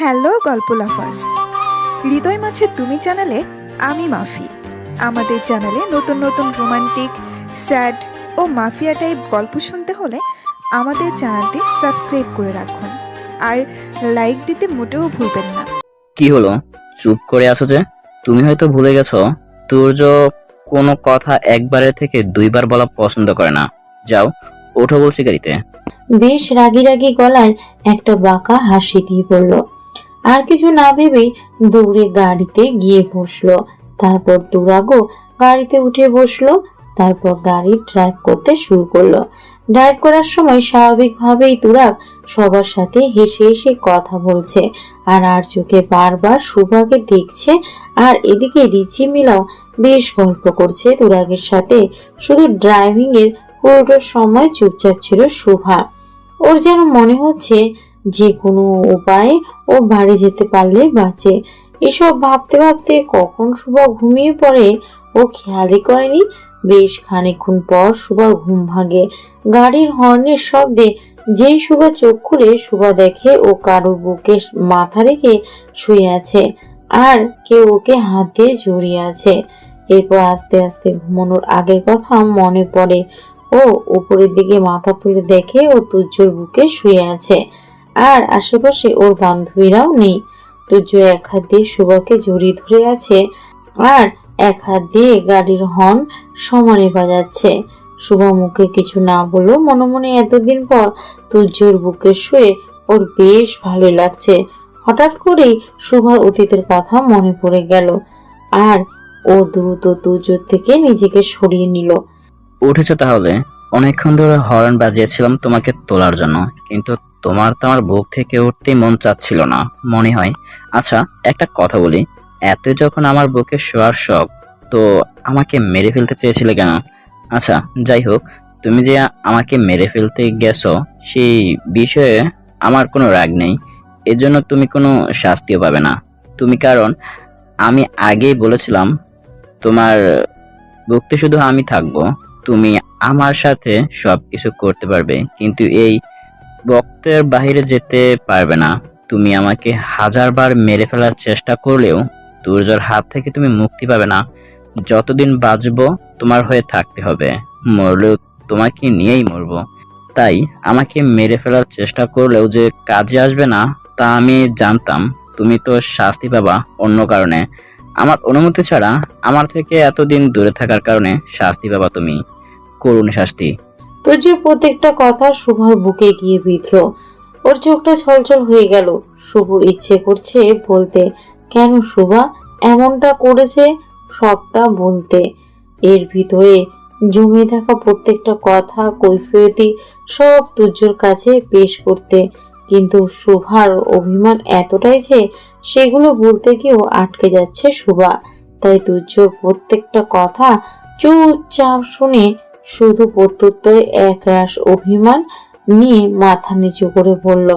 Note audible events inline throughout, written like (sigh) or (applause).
Hello গল্প লাফার্স। হৃদয় মাছে তুমি চ্যানেলে আমি মাফি। আমাদের চ্যানেলে নতুন নতুন রোমান্টিক স্যাড ও মাফিয়া টাইপ গল্প শুনতে হলে আমাদের চ্যানেলটি সাবস্ক্রাইব করে রাখুন। আর লাইক দিতে মোটেও ভুলবেন না। কি হলো? চুপ করে আছো যে? তুমি হয়তো ভুলে গেছো তুর্য কোনো কথা একবারের থেকে দুইবার বলা পছন্দ করে না। যাও ওঠো বলছি গাড়িতে। বেশ রাগি রাগি গলায় একটা বাঁকা হাসি দিয়ে বলল আর কিছু না ভেবেই দৌড়ে গাড়িতে গিয়ে বসল। তারপর দুরাগো গাড়িতে উঠে বসল, তারপর গাড়ি ড্রাইভ করতে শুরু করল। ড্রাইভ করার সময় স্বাভাবিকভাবেই তুরাগ সবার সাথে হেসে হেসে কথা বলছে আর আর চোখে বারবার সুভাকে দেখছে আর এদিকে রিচি মিলাও বেশ গল্প করছে তুরাগের সাথে। শুধু ড্রাইভিং এর পুরোটার সময় চুপচাপ ছিল শুভা ওর যেন মনে হচ্ছে যে কোনো উপায়ে ও বাড়ি যেতে পারলে বাঁচে। এসব ভাবতে ভাবতে কখন শুভা ঘুমিয়ে পড়ে, ও খেয়ালই করেনি। বেশ খানিকক্ষণ পর শুভার ঘুম ভাঙে। গাড়ির হর্নের শব্দে যেই শুভা চোখ খুলে শুভা দেখে ও কারোর বুকে মাথা রেখে শুয়ে আছে আর কেউ ওকে হাত দিয়ে জড়িয়ে আছে। এরপর আস্তে আস্তে ঘুমানোর আগের কথা মনে পড়ে। ও উপরের দিকে মাথা তুলে দেখে ও তুজ্জোর বুকে শুয়ে আছে। আর আশেপাশে ওর বান্ধবীরাও নেই। তুজ্জ এক হাত দিয়ে শুভাকে জড়িয়ে ধরে আছে আর এক হাত দিয়ে গাড়ির হর্ন সমানে বাজাচ্ছে। শুভ মুখে কিছু না বললেও মনে মনে এতদিন পর তুজ্জোর বুকে শুয়ে ওর বেশ ভালো লাগছে। হঠাৎ করেই শুভার অতীতের কথা মনে পড়ে গেল আর ও দ্রুত তুজ্জোর থেকে নিজেকে সরিয়ে নিল। উঠেছো তাহলে। অনেকক্ষণ ধরে হর্ন বাজিয়েছিলাম তোমাকে তোলার জন্য, কিন্তু তোমার তো আমার বুক থেকে উঠতেই মন চাচ্ছিল না, মনে হয়। আচ্ছা একটা কথা বলি। এত যখন আমার বুকে শোয়ার শখ, তো আমাকে মেরে ফেলতে চেয়েছিলে কেন? আচ্ছা যাই হোক, তুমি যে আমাকে মেরে ফেলতে গেছো, সেই বিষয়ে আমার কোনো রাগ নেই। এর জন্য তুমি কোনো শাস্তিও পাবে না। তুমি কারণ, আমি আগেই বলেছিলাম, তোমার বুকতে শুধু আমি থাকব। তুমি আমার সাথে সব কিছু করতে পারবে, কিন্তু এই বক্তের বাইরে যেতে পারবে না। তুমি আমাকে হাজারবার মেরে ফেলার চেষ্টা করলেও দুর্জর হাত থেকে তুমি মুক্তি পাবে না। যতদিন বাঁচবো, তোমার হয়ে থাকতে হবে। মরলেও তোমাকে নিয়েই মরবো। তাই আমাকে মেরে ফেলার চেষ্টা করলেও যে কাজে আসবে না, তা আমি জানতাম। তুমি তো শাস্তি পাবা অন্য কারণে। আমার অনুমতি ছাড়া আমার থেকে এতদিন দূরে থাকার কারণে শাস্তি পাবা তুমি। করুণ শাস্তি। তুজ্জোর প্রত্যেকটা কথা শুভর বুকে গিয়ে বিঁধল। ওর চোখটা ছলছল হয়ে গেল। শুভর ইচ্ছে করছে বলতে, কেন শুভা, এমনটা করেছে? সবটা বলতে। এর ভিতরে জমে থাকা প্রত্যেকটা কথা, কৈফিয়তি, সব তুজ্জোর কাছে পেশ করতে। কিন্তু শুভার অভিমান এতটাই যে, সেগুলো বলতে গিয়েও আটকে যাচ্ছে শুভা। তাই তুজ্জোর প্রত্যেকটা কথা চুপচাপ শুনে শুধু প্রত্যুত্তরে একরাশ অভিমান নিয়ে মাথা নিচু করে বলল,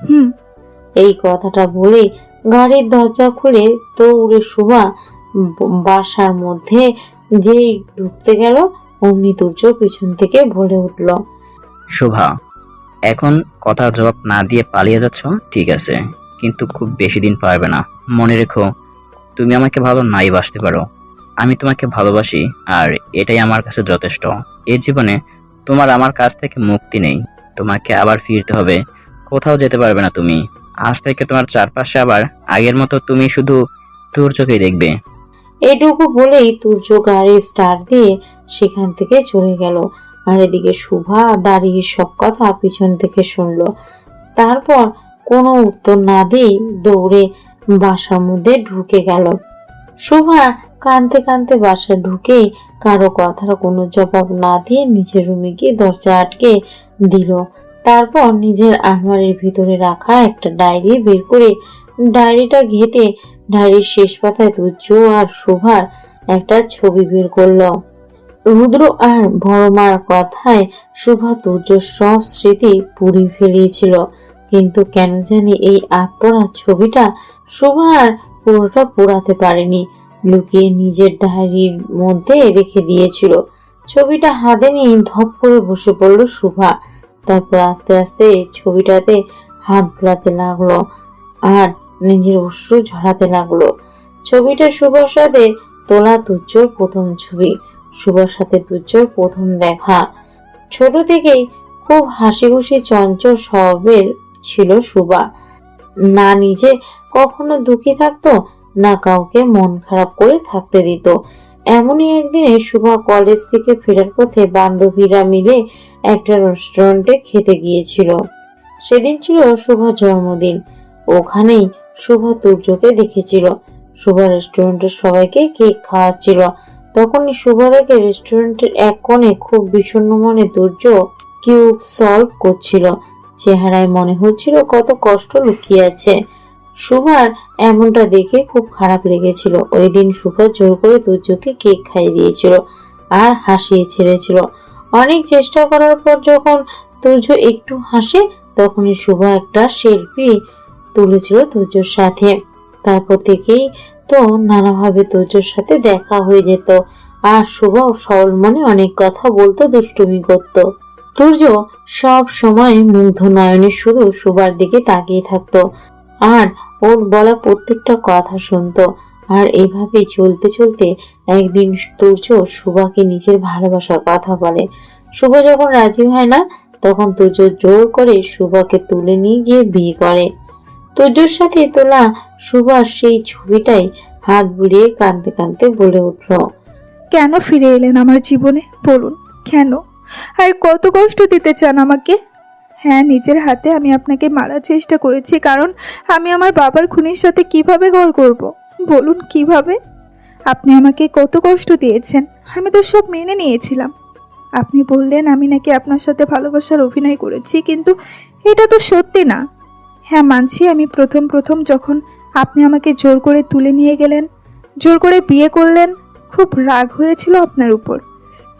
হুম। এই কথাটা বলে গাড়ির দরজা খুলে দৌড়ে শোভা বাসার মধ্যে যেই ঢুকতে গেল, অমনি দুর্য পিছন থেকে বলে উঠল, শোভা, এখন কথার জবাব না দিয়ে পালিয়ে যাচ্ছ, ঠিক আছে, কিন্তু খুব বেশি দিন পারবে না। মনে রেখো, তুমি আমাকে ভালো নাই বাসতে পারো। আমি তোমাকে ভালোবাসি আর এটাই আমার কাছে যথেষ্ট। এ জীবনে তোমার আমার কাছ থেকে মুক্তি নেই। তোমাকে আবার ফিরতে হবে। কোথাও যেতে পারবে না তুমি। আজ থেকে তোমার চারপাশে আবার আগের মতো তুমি শুধু তোর চোখেই দেখবে। এটুকু বলেই তুর্য গাড়ি স্টার দিয়ে সেখান থেকে চলে গেল। আর এদিকে শুভা দাঁড়িয়ে সব কথা পিছন থেকে শুনলো। তারপর কোনো উত্তর না দিয়ে দৌড়ে বাসার মধ্যে ঢুকে গেল। শুভা কানতে কানতে বাসায় ঢুকে কারও কথার কোনো জবাব না দিয়ে নিজের রুমে গিয়ে দরজা আটকে দিল। তারপর নিজের আলমারির ভিতরে রাখা একটা ডায়েরি বের করে ডায়েরিটা ঘেটে ডায়েরির শেষ পাতায় তুজ্জ আর শোভার একটা ছবি বের করল। রুদ্র আর বড় মার কথায় শোভা তুর্য সব স্মৃতি পুড়িয়ে ফেলিয়েছিল। কিন্তু কেন জানি এই আত্মরা ছবিটা শোভা আর পুরোটা পোড়াতে পারেনি। লুকিয়ে নিজের ডায়েরির মধ্যে রেখে দিয়েছিল। ছবিটা হাতে নিয়ে ধপ করে বসে পড়ল শোভা। তারপর আস্তে আস্তে ছবিটাতে হাত বোলাতে লাগল আর নিজের অশ্রু ঝরাতে লাগল। ছবিটা শুভর সাথে তোলা তুজ্জোর প্রথম ছবি, শুভর সাথে তুজ্জোর প্রথম দেখা। ছোট থেকেই খুব হাসি খুশি চঞ্চল স্বভাবের ছিল শুভা। না নিজে কখনো দুঃখী থাকতো না কাউকে মন খারাপ করে থাকতে দিত। এমনই একদিনে শুভা কলেজ থেকে ফেরার পথে বান্ধবীরা মিলে একটা রেস্টুরেন্টে খেতে গিয়েছিল। সেদিন ছিল শুভা জন্মদিন। ওখানেই শুভা তুর্যকে দেখেছিল। শুভা রেস্টুরেন্টের সবাইকে কেক খাওয়াচ্ছিল। তখনই শুভা দেখে রেস্টুরেন্টের এক কোণে খুব বিষণ্ণ মনে দুর্য কিউব সলভ করছিল। চেহারায় মনে হচ্ছিল কত কষ্ট লুকিয়ে আছে। শুভার এমনটা দেখে খুব খারাপ লেগেছিল। ওই দিন শুভা জোর করে দুর্যকে কেক খাইয়ে দিয়েছিল আর হাসিয়ে ছেড়েছিল। অনেক চেষ্টা করার পর যখন তুর্য একটু হাসে, তখনই শুভা একটা শিল্পী তুলেছিল তুর্যর সাথে। তারপর থেকেই তো নানাভাবে তুর্যর সাথে দেখা হয়ে যেত। আর শুভা সরল মনে অনেক কথা বলতো, দুষ্টুমি করত। তুর্য সব সময় মুগ্ধ নয়নে শুধু শুভার দিকে তাকিয়ে থাকতো। আর ওর বলা প্রত্যেকটা কথা শুনতো। আর এইভাবেই চলতে চলতে একদিন তুর্য সুভাকে নিজের ভালোবাসার কথা বলে। শুভ যখন রাজি হয় না, তখন তুর্য জোর করে সুভাকে তুলে নিয়ে গিয়ে বিয়ে করে। তুর্যর সাথে তোলা সুভার সেই ছবিটাই হাত বুলিয়ে কাঁদতে কাঁদতে বলে উঠল। কেন ফিরে এলেন আমার জীবনে? বলুন, কেন? আর কত কষ্ট দিতে চান আমাকে? হ্যাঁ নিজের হাতে আমি আপনাকে মারার চেষ্টা করেছি, কারণ আমি আমার বাবার খুনির সাথে কীভাবে ঘর করব? বলুন কীভাবে? আপনি আমাকে কত কষ্ট দিয়েছেন, আমি তো সব মেনে নিয়েছিলাম। আপনি বললেন আমি নাকি আপনার সাথে ভালোবাসার অভিনয় করেছি, কিন্তু এটা তো সত্যি না। হ্যাঁ মানছি আমি প্রথম প্রথম যখন আপনি আমাকে জোর করে তুলে নিয়ে গেলেন, জোর করে বিয়ে করলেন, খুব রাগ হয়েছিল আপনার উপর।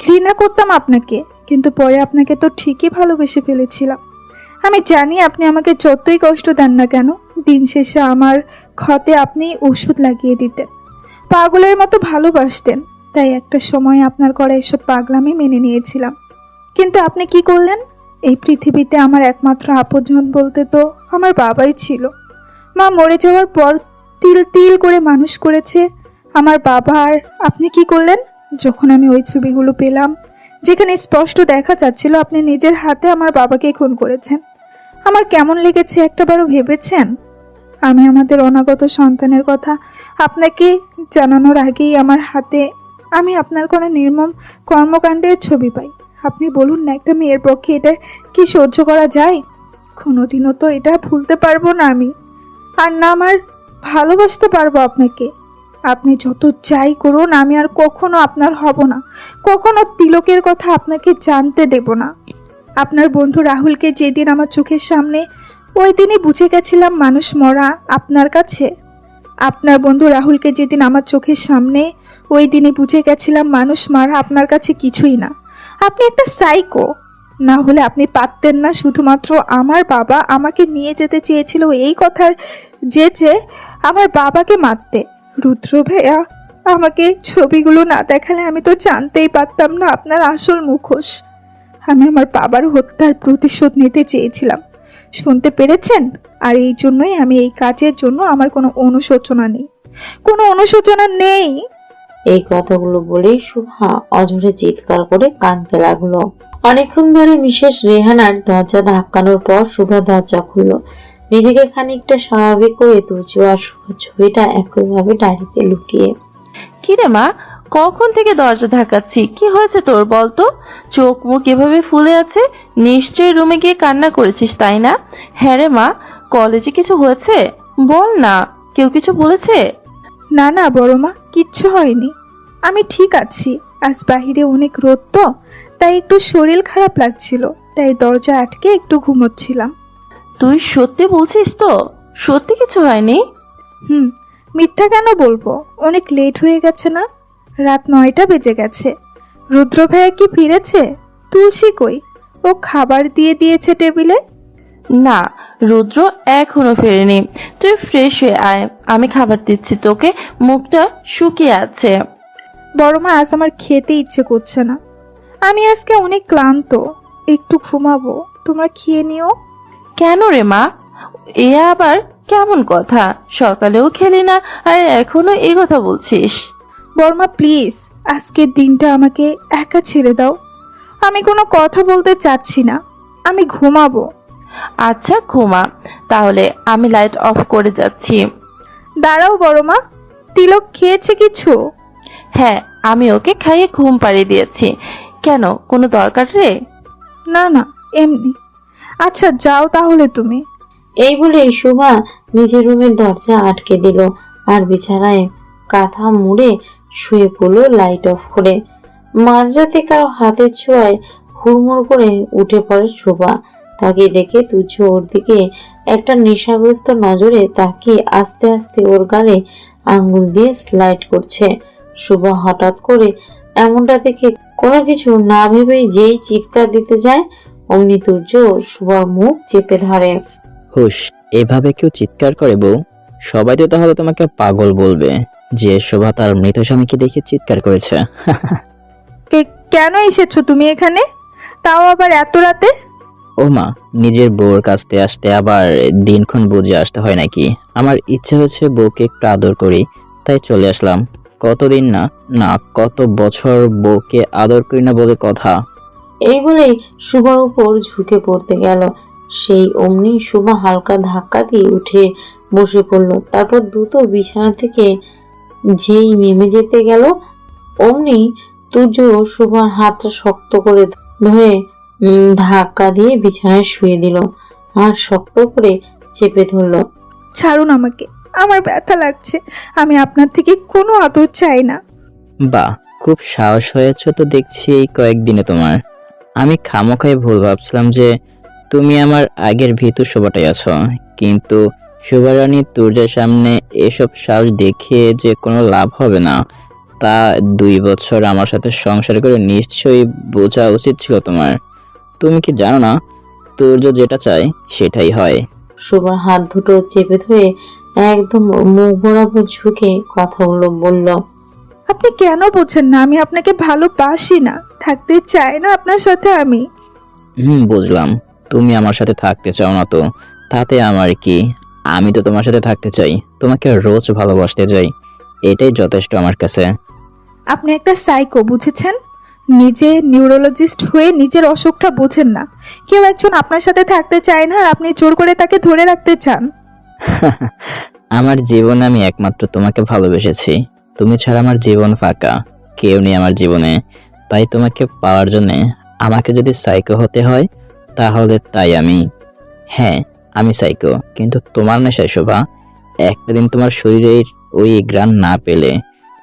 ঘৃণা করতাম আপনাকে, কিন্তু পরে আপনাকে তো ঠিকই ভালোবেসে ফেলেছিলাম। আমি জানি আপনি আমাকে যতই কষ্ট দেন না কেন, দিন শেষে আমার ক্ষতে আপনি ওষুধ লাগিয়ে দিতেন। পাগলের মতো ভালোবাসতেন, তাই একটা সময় আপনার করা এসব পাগলামি মেনে নিয়েছিলাম। কিন্তু আপনি কি করলেন? এই পৃথিবীতে আমার একমাত্র আপনজন বলতে তো আমার বাবাই ছিল। মা মরে যাওয়ার পর তিল তিল করে মানুষ করেছে। আমার বাবা আর আপনি কি করলেন? যখন আমি ওই ছবিগুলো পেলাম, যেখানে স্পষ্ট দেখা যাচ্ছিল আপনি নিজের হাতে আমার বাবাকে খুন করেছেন। আমার কেমন লেগেছে একটাবারও ভেবেছেন? আমি আমাদের অনাগত সন্তানের কথা আপনাকে জানানোর আগেই আমার হাতে, আমি আপনার কোনো নির্মম কর্মকাণ্ডের ছবি পাই। আপনি বলুন না, একটা মেয়ের পক্ষে এটা কি সহ্য করা যায়? কোনোদিনও তো এটা ভুলতে পারব না আমি। আর না, আমার ভালোবাসতে পারব আপনাকে। আপনি যত যাই করুন, আমি আর কখনো আপনার হব না। কখনো তিলকের কথা আপনাকে জানতে দেব না। আপনার বন্ধু রাহুলকে যেদিন আমার চোখের সামনে, ওই দিনই বুঝে গেছিলাম মানুষ মরা আপনার কাছে। আপনার বন্ধু রাহুলকে যেদিন আমার চোখের সামনে, ওই দিনই বুঝে গেছিলাম মানুষ মারা আপনার কাছে কিছুই না। আপনি একটা সাইকো না হলে আপনি পারতেন না, শুধুমাত্র আমার বাবা আমাকে নিয়ে যেতে চেয়েছিল এই কথার যে যে আমার বাবাকে মারতে। রুদ্র ভাইয়া, আমাকে ছবিগুলো না দেখালে আমি তো জানতেই পারতাম না আপনার আসল মুখোশ। আমি আমার বাবার হত্যার প্রতিশোধ নিতে চেয়েছিলাম। শুনতে পেরেছেন? আর এই জন্যই আমি এই কাজের জন্য আমার কোনো অনুশোচনা নেই। কোনো অনুশোচনা নেই! এই কথাগুলো বলেই শুভা অঝরে চিৎকার করে কাঁদতে লাগল। অনেকক্ষণ ধরে মিসেস রেহানার দরজা ধাক্কানোর পর শুভা দরজা খুললো। নিজেকে খানিকটা স্বাভাবিক করে তুর্য আর শুভার ছবিটা একইভাবে ডায়েরিতে লুকিয়ে। কিরে মা কখন থেকে দরজা ধাকাচ্ছি কি হয়েছে তোর বলতো চোখ মুখ এভাবে ফুলে আছে? নিশ্চয়ই রুমে গিয়ে কান্না করেছিস তাই না? হ্যাঁ রে মা কলেজে কিছু হয়েছে? বল না কেউ কিছু বলেছে? না না বড় মা কিচ্ছু হয়নি। আমি ঠিক আছি আজ বাহিরে অনেক রোদ তো তাই একটু শরীর খারাপ লাগছিল তাই দরজা আটকে একটু ঘুমোচ্ছিলাম। তুই সত্যি বলছিস তো? সত্যি কিছু হয়নি? হুম মিথ্যা কেন বলব? অনেক লেট হয়ে গেছে না? রাত নয়টা বেজে গেছে। রুদ্র ভাইয়া কি ফিরেছে? তুলসী কই? ও খাবার দিয়ে দিয়েছে টেবিলে? না রুদ্র এখনও ফেরেনি। তুই ফ্রেশ হয়ে আয় আমি খাবার দিচ্ছি তোকে। মুখটা শুকিয়ে আছে। বড় মা আজ আমার খেতে ইচ্ছে করছে না। আমি আজকে অনেক ক্লান্ত। একটু ঘুমাবো। তোমরা খেয়ে নিও। কেন রে মা? এ আবার কেমন কথা? সকালেও খেলি না আর এখনও এই কথা বলছিস। বর্মা প্লিজ আজকের দিনটা আমাকে একা ছেড়ে দাও। আমি কোনো কথা বলতে চাচ্ছি না। আমি ঘুমাবো। আচ্ছা ঘুমা। তাহলে আমি লাইট অফ করে যাচ্ছি। দাঁড়াও বড়মা তিলক খেয়েছে কিছু? হ্যাঁ আমি ওকে খাইয়ে ঘুম পাড়িয়ে দিয়েছি। কেন কোনো দরকার রে? না না এমনি। আচ্ছা যাও তাহলে তুমি। এই বলে শোভা নিজের রুমের দরজা আটকে দিল আর বিছানায় কাঁথা মুড়ে শুয়ে পড়ল লাইট অফ করে। মাঝরাতে কারও হাতের ছোঁয়ায় হুড়মুড় করে উঠে পড়ে শোভা। তাকে দেখে তুচ্ছ ওর দিকে একটা নেশাগ্রস্ত নজরে তাকিয়ে আস্তে আস্তে ওর গালে আঙ্গুল দিয়ে স্লাইড করছে। শোভা হঠাৎ করে এমনটা দেখে কোনো কিছু না ভেবেই যেই চিৎকার দিতে যায়, অমনি তুর্য শোভার মুখ চেপে ধরে। হুশ, এভাবে কেউ চিৎকার করে বউ? সবাই তো তাহলে তোমাকে পাগল বলবে। যে শোভা তার মৃত স্বামীকে দেখে চিৎকার করেছে। কে- কেন এসেছ তুমি এখানে? তাও আবার এত রাতে? ও মা নিজের বউর কাছতে আসতে আবার দিনক্ষণ বুঝে আসতে হয় নাকি? আমার ইচ্ছে হচ্ছে বউকে একটু আদর করি তাই চলে আসলাম। কতদিন না না কত বছর বউকে আদর করি না বলে কথা। এই বলেই শুভার উপর ঝুঁকে পড়তে গেল। সেই অমনি শুভা হালকা ধাক্কা দিয়ে উঠে বসে পড়ল। তারপর দ্রুত বিছানা থেকে যেই নেমে যেতে গেল অমনি তুর্য সুভার হাতটা শক্ত করে ধরে উম, ধাক্কা দিয়ে বিছানায় শুয়ে দিল আর শক্ত করে চেপে ধরলো। ছাড়ুন আমাকে আমার ব্যথা লাগছে আমি আপনার থেকে কোনো আদর চাই না। বাহ খুব সাহস হয়েছে তো দেখছি এই কয়েকদিনে তোমার। আমি খামোখাই ভুল ভাবছিলাম যে তুমি আমার আগের ভীতু শোভাটাই আছো কিন্তু শোভারানী তুর্যের সামনে এসব সাহস দেখিয়ে যে কোনো লাভ হবে না তা দুই বছর আমার সাথে সংসার করে নিশ্চয়ই বোঝা উচিত ছিল তোমার। তুমি কি জানো না তুর্য যেটা চায় সেটাই হয়। সুভার হাত দুটো চেপে ধরে একদম মুখ বরাবর ঝুঁকে কথাগুলো বলল আপনি কেন বোঝেন না আমি আপনাকে ভালোবাসি না থাকতে চাই না আপনার সাথে আমি। হুম বুঝলাম। তুমি আমার সাথে থাকতে চাও না তো তাতে আমার কি আমি তো তোমার সাথে থাকতে চাই। তোমাকে রোজ ভালোবাসতে চাই। এটাই যথেষ্ট আমার কাছে। আপনি একটা সাইকো বুঝেছেন? নিজে নিউরোলজিস্ট হয়ে নিজের অসুখটা বোঝেন না। কেউ একজন আপনার সাথে থাকতে চায় না আর আপনি জোর করে তাকে ধরে রাখতে চান। (laughs) আমার জীবনে আমি একমাত্র তোমাকে ভালোবেসেছি। তুমি ছাড়া আমার জীবন ফাঁকা। কেউ নেই আমার জীবনে। তাই তোমাকে পাওয়ার জন্য আমাকে যদি সাইকো হতে হয় তাহলে তাই আমি। হ্যাঁ আমি সাইকো কিন্তু তোমার নেশায় শোভা, একটা দিন তোমার শরীরের ওই গ্রান না পেলে,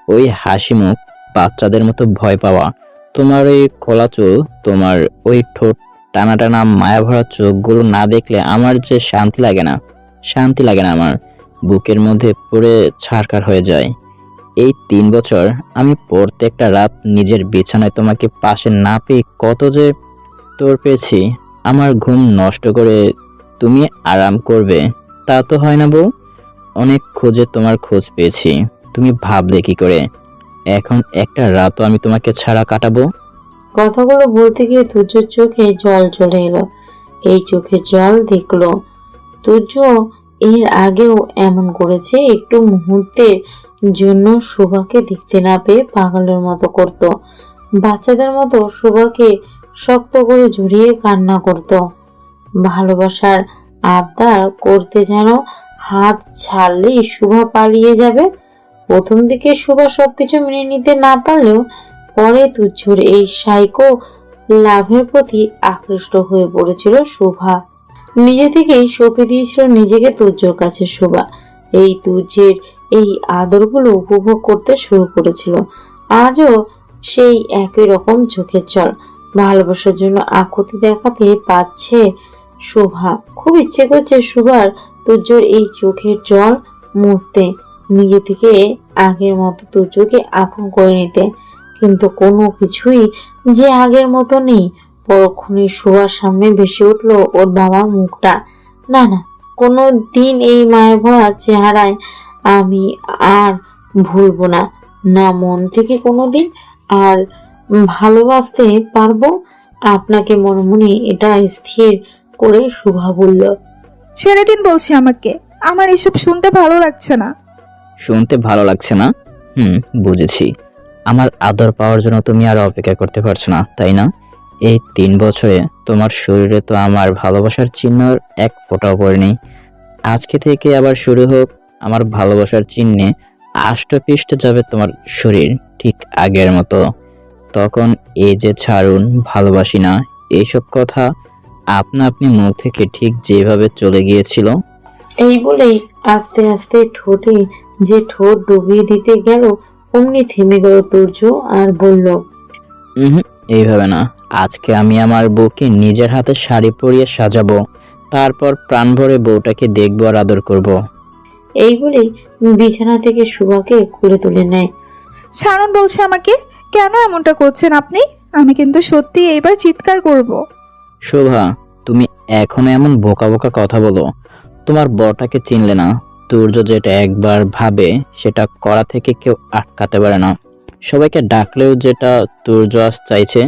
ওই হাসি মুখ, বাচ্চাদের মতো ভয় পাওয়া, তোমার ওই খোলা চুল, তোমার ওই ঠোঁট, টানা টানা মায়া ভরা চোখগুলো না দেখলে আমার যে শান্তি লাগে না, শান্তি লাগে না আমার, বুকের মধ্যে পড়ে ছারকার হয়ে যায়। এই তিন বছর আমি প্রত্যেকটা রাত নিজের বিছানায় তোমাকে পাশে না পেয়ে কত যে তোর পেয়েছি, আমার ঘুম নষ্ট করে তুমি আরাম করবে। তা তো হয় না বউ। অনেক খোঁজে তোমার খোঁজ পেয়েছি। তুমি ভাবলে কি করে? এখন একটা রাতও আমি তোমাকে ছাড়া কাটাবো? কথাগুলো বলতে গিয়ে তুর্যর চোখে জল চলে এলো। এই চোখে জল দেখল। তুর্য এর আগেও এমন করেছে, একটু মুহূর্তের জন্য শোভাকে দেখতে না পেয়ে পাগলের মতো করত। বাচ্চাদের মতো শোভাকে শক্ত করে জড়িয়ে কান্না করত। ভালোবাসার আবদার করতে যেন হাত ছাড়লেই শুভা পালিয়ে যাবে। প্রথম দিকে শুভা সবকিছু মেনে নিতে না পারলেও পরে তুচ্ছুর এই সাইকো লাভের প্রতি আকৃষ্ট হয়ে পড়েছিল শোভা। নিজে থেকেই সঁপে দিয়েছিল নিজেকে তুর্যর কাছে শোভা। এই তুর্যের এই আদরগুলো উপভোগ করতে শুরু করেছিল। আজও সেই একই রকম চোখের চল। ভালোবাসার জন্য আকুতি দেখাতে পাচ্ছে শোভা। খুব ইচ্ছে করছে শোভার তুর্যর এই চোখের জল মুছতে, নিজে থেকে আগের মতো তুর্যকে আপন করে নিতে। কিন্তু কোনো কিছুই যে আগের মতো নেই। পরক্ষণে শোয়ার সামনে ভেসে উঠল ওর বাবার মুখটা। না না, কোনো দিন এই মায়ের ভরা চেহারায় আমি আর ভুলবো না। না মন থেকে কোনো দিন আর ভালোবাসতে পারব। আপনাকে মনে মনে এটা স্থির করে শুভা বলল ছেড়ে দিন বলছি আমাকে। আমার এসব শুনতে ভালো লাগছে না। শুনতে ভালো লাগছে না? হুম বুঝেছি। আমার আদর পাওয়ার জন্য তুমি আর অপেক্ষা করতে পারছ না তাই না? এই তিন বছরে তোমার শরীরে তো আমার ভালোবাসার চিহ্নর এক ফোঁটাও পড়েনি। আজকে থেকে আবার শুরু হোক আমার ভালোবাসার চিহ্নে আষ্টপৃষ্ট যাবে তোমার শরীর ঠিক আগের মতো। তখন এ যে ছাড়ুন ভালোবাসি না এইসব কথা আপনা আপনি মুখ থেকে ঠিক যেভাবে চলে গিয়েছিল এই বলেই আস্তে আস্তে ঠোঁটে যে ঠোঁট ডুবিয়ে দিতে গেল অমনি থেমে গেল তুর্য আর বলল হুম এইভাবে না আজকে আমি আমার বউকে নিজের হাতে শাড়ি পরিয়ে সাজাবো তারপর প্রাণ ভরে বউটাকে দেখব আর আদর করব। এই বলেই বিছানা থেকে সুভাকে খুলে তুলে নেয় সারণ বলছে আমাকে কেন এমনটা করছেন আপনি আমি কিন্তু সত্যি এইবার চিৎকার করব। শোভা, তুমি এখনও এমন বোকা বোকা কথা বলো। তোমার বরটাকে চিনলে না। তুর্য যেটা একবার ভাবে, সেটা করা থেকে কেউ আটকাতে পারে না। সবাইকে ডাকলেও যেটা তুর্য চাইছে,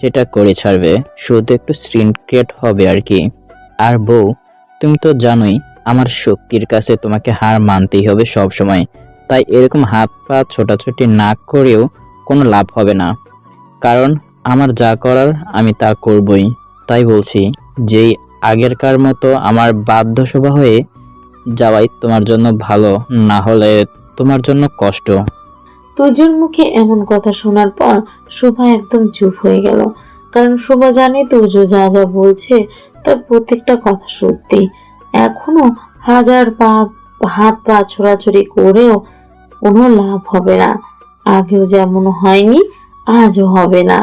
সেটা করে ছাড়বে। শুধু একটু স্ক্রিন ক্রিয়েট হবে আর কি। আর বউ, তুমি তো জানোই, আমার শক্তির কাছে তোমাকে হার মানতেই হবে সব সময় তাই এরকম হাত পা ছোটাছুটি না করেও কোনো লাভ হবে না। কারণ আমার যা করার আমি তা করবই। তাই বলছি যেই আগেরকার মতো আমার বাধ্য সভা হয়ে যাওয়াই তোমার জন্য ভালো, না হলে তোমার জন্য কষ্ট। তুর্যর মুখে এমন কথা শোনার পর শোভা একদম চুপ হয়ে গেল। কারণ শোভা জানে তুর্য যা যা বলছে তার প্রত্যেকটা কথা সত্যি। এখনও হাজার পা, হাত পা ছোড়াছড়ি করেও কোনো লাভ হবে না। আগেও যেমন হয়নি, আজও হবে না।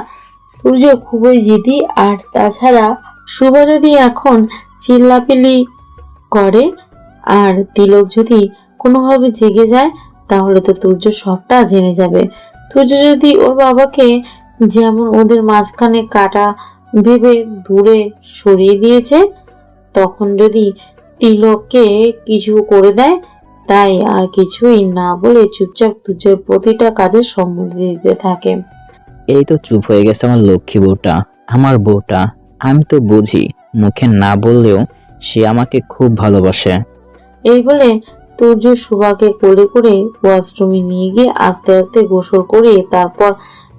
সূর্য খুবই জিদি, আর তাছাড়া শুভ যদি এখন চিল্লাপিলি করে, আর তিলক যদি কোনোভাবে জেগে যায়, তাহলে তো তুর্য সবটা জেনে যাবে। তুর্য যদি ওর বাবাকে যেমন ওদের মাঝখানে কাটা ভেবে দূরে সরিয়ে দিয়েছে, তখন যদি তিলককে কিছু করে দেয়, তাই আর কিছুই না বলে চুপচাপ তুর্যের প্রতিটা কাজের সম্মতি দিতে থাকে। এই তো চুপ হয়ে গেছে আমার লক্ষ্মী বউটা, আমার বউটা। আমি তো বুঝি, মুখে না বললেও সে আমাকে খুব ভালোবাসে। এই বলে তুর্য সুভাকে কোলে করে ওয়াশরুমে নিয়ে গিয়ে আস্তে আস্তে গোসল করে তারপর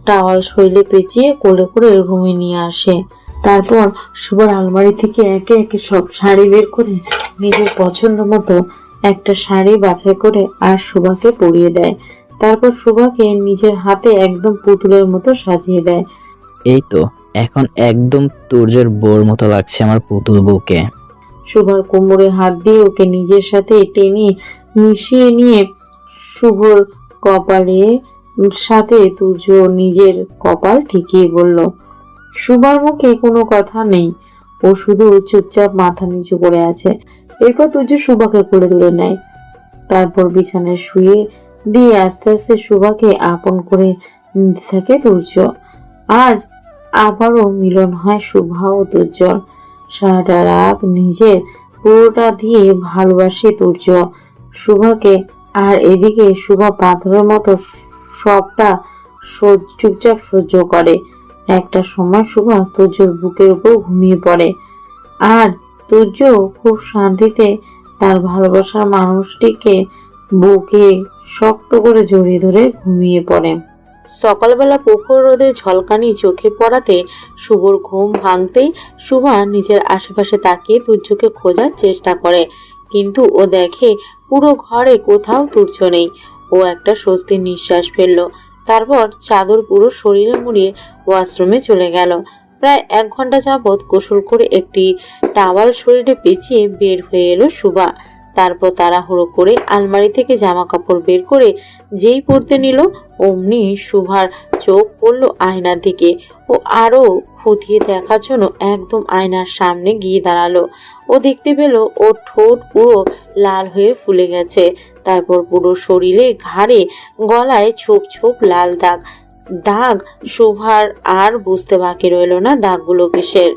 টাওয়াল শৈলে পেঁচিয়ে কোলে করে রুমে নিয়ে আসে। তারপর সুভার আলমারি থেকে একে একে সব শাড়ি বের করে নিজের পছন্দ মতো একটা শাড়ি বাছাই করে আর সুভাকে পরিয়ে দেয়। তারপর সুভাকে নিজের হাতে একদম পুতুলের মতো সাজিয়ে দেয়। এই তো এখন একদম তুর্যের বোর মতো লাগছে আমার পুতুল বউকে। শুভর কোমরে হাত দিয়ে ওকে নিজের সাথে টেনে মিশিয়ে নিয়ে শুভর কপালে সাথে তুর্য নিজের কপাল ঠিকিয়ে বলল শুভার মুখে কোনো কথা নেই। ও শুধু চুপচাপ মাথা নিচু করে আছে। এরপর তুর্য শুভাকে কোলে তুলে নেয়। তারপর বিছানায় শুয়ে দিয়ে আস্তে আস্তে শুভাকে আপন করে নিতে থাকে তুর্য আজ আবারও মিলন হয় শুভা ও তুর্যর সারাটা রাত নিজের পুরোটা দিয়ে ভালোবাসে তুর্য শুভাকে আর এদিকে শুভা পাথরের মতো সবটা চুপচাপ সহ্য করে। একটা সময় শুভা তুর্যর বুকের উপর ঘুমিয়ে পড়ে। আর তুর্য খুব শান্তিতে তার ভালোবাসার মানুষটিকে বুকে শক্ত করে জড়িয়ে ধরে ঘুমিয়ে পড়ে। সকালবেলা পুকুর রোদে ঝলকানি চোখে পড়াতে শুভর ঘুম ভাঙতেই শুভা নিজের আশেপাশে তাকিয়ে তুর্যকে খোঁজার চেষ্টা করে। কিন্তু ও দেখে পুরো ঘরে কোথাও তুর্য নেই। ও একটা স্বস্তির নিঃশ্বাস ফেলল। তারপর চাদর পুরো শরীরে মুড়িয়ে ওয়াশরুমে চলে গেল। প্রায় এক ঘণ্টা যাবৎ গোসল করে একটি টাওয়াল শরীরে পেঁচিয়ে বের হয়ে এলো শুভা। তারপর তাড়াহুড়ো করে আলমারি থেকে জামা কাপড় বের করে যেই পরতে নিল, অমনি শুভার চোখ পড়ল আয়নার দিকে ও আরও খতিয়ে দেখার জন্য একদম আয়নার সামনে গিয়ে দাঁড়াল। ও দেখতে পেল ওর ঠোঁট পুরো লাল হয়ে ফুলে গেছে। তারপর পুরো শরীরে ঘাড়ে, গলায় ছোপ ছোপ লাল দাগ। দাগ শোভার আর বুঝতে বাকি রইল না দাগগুলো কিসের।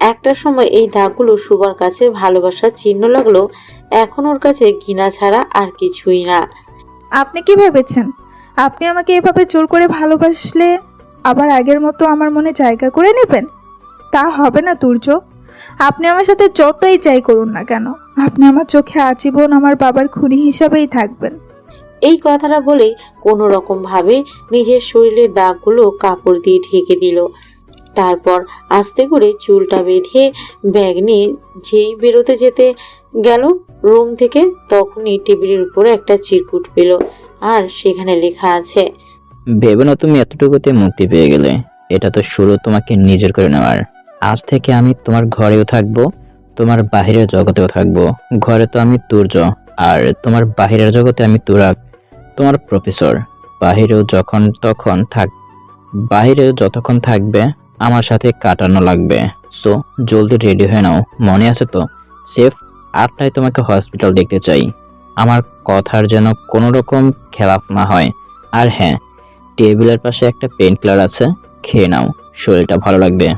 একটা সময় এই দাগগুলো শোভার কাছে ভালোবাসার চিহ্ন লাগল এখন ওর কাছে ঘৃণা ছাড়া আর কিছুই না। আপনি কি ভেবেছেন? আপনি আমাকে এভাবে জোর করে ভালোবাসলে আবার আগের মতো আমার মনে জায়গা করে নেবেন? তা হবে না তুর্য আপনি আমার সাথে যতই চাই করুন না কেন আপনি আমার চোখে আজীবন আমার বাবার খুনি হিসাবেই থাকবেন। এই কথাটা বলেই কোনো রকম ভাবে নিজের শরীরের দাগগুলো কাপড় দিয়ে ঢেকে দিল। তারপর আস্তে করে চুলটা বেঁধে ব্যাগ নিয়ে যেই বেরোতে যেতে গেল, রুম থেকে তখনই টেবিলের উপরে একটা চিরকুট পেল। আর সেখানে লেখা আছে, ভেবে না তুমি এতটুকুতে মুক্তি পেয়ে গেলে। এটা তো শুরু তোমাকে নিজের করে নেওয়ার। আজ থেকে আমি তোমার ঘরেও থাকব, তোমার বাহিরের জগতেও থাকব। ঘরে তো আমি তুর্য, আর তোমার বাহিরের জগতে আমি তুরাক তোমার প্রফেসর। বাহিরেও যখন তখন থাক বাহিরেও যতক্ষণ থাকবে আমার সাথে কাটানো লাগবে। সো জলদি রেডি হয়ে নাও। মনে আছে তো? সেফ আটটায় তোমাকে হসপিটাল দেখতে চাই। আমার কথার যেন কোনো রকম খেলাফ না হয়। আর হ্যাঁ টেবিলের পাশে একটা পেন কিলার আছে। খেয়ে নাও। শরীরটা ভালো লাগবে।